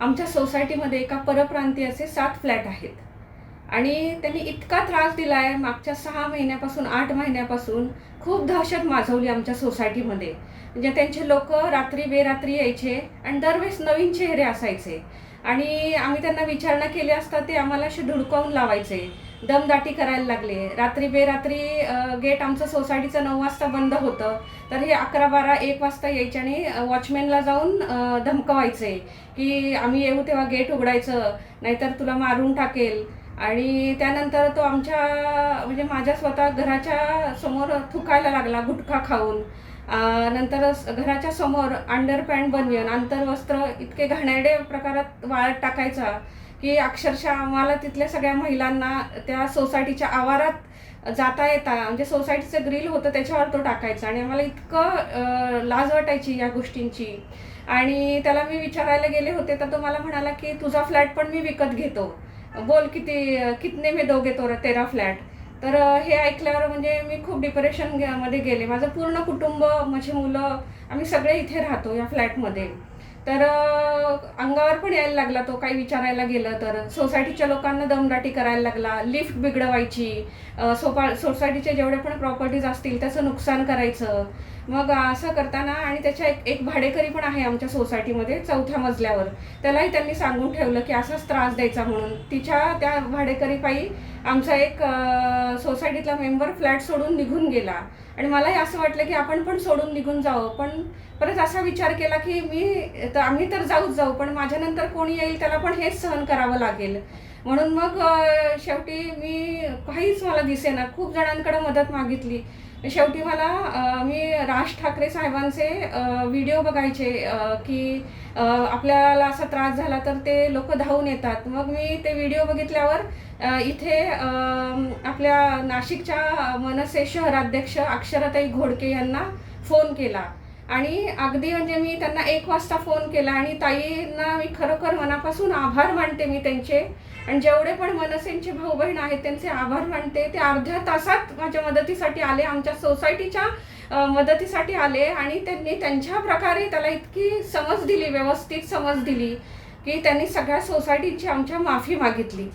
आमच्या सोसायटीमध्ये एका परप्रांतीयाचे सात फ्लॅट आहेत. आणि त्यांनी इतका त्रास दिला आहे मागच्या सहा महिन्यापासून आठ महिन्यापासून खूप दहशत माजवली आमच्या सोसायटीमध्ये. म्हणजे त्यांचे लोक रात्री बेरात्री यायचे आणि दरवेळेस नवीन चेहरे असायचे. आणि आम्ही त्यांना विचारणा केली असता ते आम्हाला असे धुडकावून लावायचे. दमदाटी करायला लागले. रात्री बेरात्री गेट आमचं सोसायटीचं नऊ वाजता बंद होतं. तर हे अकरा बारा एक वाजता यायचे आणि वॉचमॅनला जाऊन धमकवायचे की आम्ही येऊ तेव्हा गेट उघडायचं नाहीतर तुला मारून टाकेल. आणि त्यानंतर तो आमच्या म्हणजे माझ्या स्वतः घराच्या समोर थुकायला लागला गुटखा खाऊन. नंतर स- घराच्या समोर अंडरपॅन्ट बनियन बनवेन आंतरवस्त्र इतके घाणेरडे प्रकारात वाळत टाकायचा की अक्षरशः आम्हाला तिथल्या सगळ्या महिलांना त्या सोसायटीच्या आवारात जाता येता म्हणजे सोसायटीचं ग्रिल होतं त्याच्यावर तो टाकायचा. आणि आम्हाला इतकं लाज वाटायची या गोष्टींची. आणि त्याला मी विचारायला गेले होते तर तो मला म्हणाला की तुझा फ्लॅट पण मी विकत घेतो. बोल किती कितने मी दोघे तो तेरा फ्लॅट तर हे ऐकल्यावर म्हणजे मी खूप डिप्रेशनमध्ये गेले. माझं पूर्ण कुटुंब माझी मुलं आम्ही सगळे इथे राहतो या फ्लॅटमध्ये तर अंगावर पण यायला लागला तो काही विचारायला गेलं तर. सोसायटीच्या लोकांना दमदाटी करायला लागला लिफ्ट बिघडवायची सोपा सोसायटीचे जेवढे पण प्रॉपर्टीज असतील त्याचं नुकसान करायचं. मग असं करताना आणि त्याच्या एक एक भाडेकरी पण आहे आमच्या सोसायटीमध्ये चौथ्या मजल्यावर. त्यालाही त्यांनी सांगून ठेवलं की असाच त्रास द्यायचा म्हणून. तिच्या त्या भाडेकरीपायी आमचा एक सोसायटीतला मेंबर फ्लॅट सोडून निघून गेला. आणि मलाही असं वाटलं की आपण पण सोडून निघून जावं. पण परत असा विचार केला की मी तर आम्ही तर जाऊच जाऊ पण माझ्यानंतर कोणी येईल त्याला पण हेच सहन करावं लागेल. म्हणून मग शेवटी मी काहीच मला दिसेना. खूप जणांकडे मदत मागितली. शेवटी मला राज ठाकरे साहेबांचे व्हिडिओ बघायचे की आपल्याला असा त्रास झाला तर ते लोक धावून येतात. मग मी ते व्हिडिओ बघितल्यावर इथे आपल्या नाशिकच्या मनसे शहराध्यक्ष अक्षराताई घोडके यांना फोन केला. आणि अगदी म्हणजे मी त्यांना एक वाजता फोन केला आणि ताईंना मी खरोखर मनापासून आभार मानते मी त्यांचे. आणि जेवढे पण मनसेंचे भाऊ बहीण आहेत त्यांचे आभार मानते. ते अर्ध्या तासात माझ्या मदतीसाठी आले. आमच्या सोसायटीच्या मदतीसाठी आले आणि त्यांनी त्यांच्या प्रकारे त्याला इतकी समज दिली व्यवस्थित समज दिली की त्यांनी सगळ्या सोसायटीची आमच्या माफी मागितली.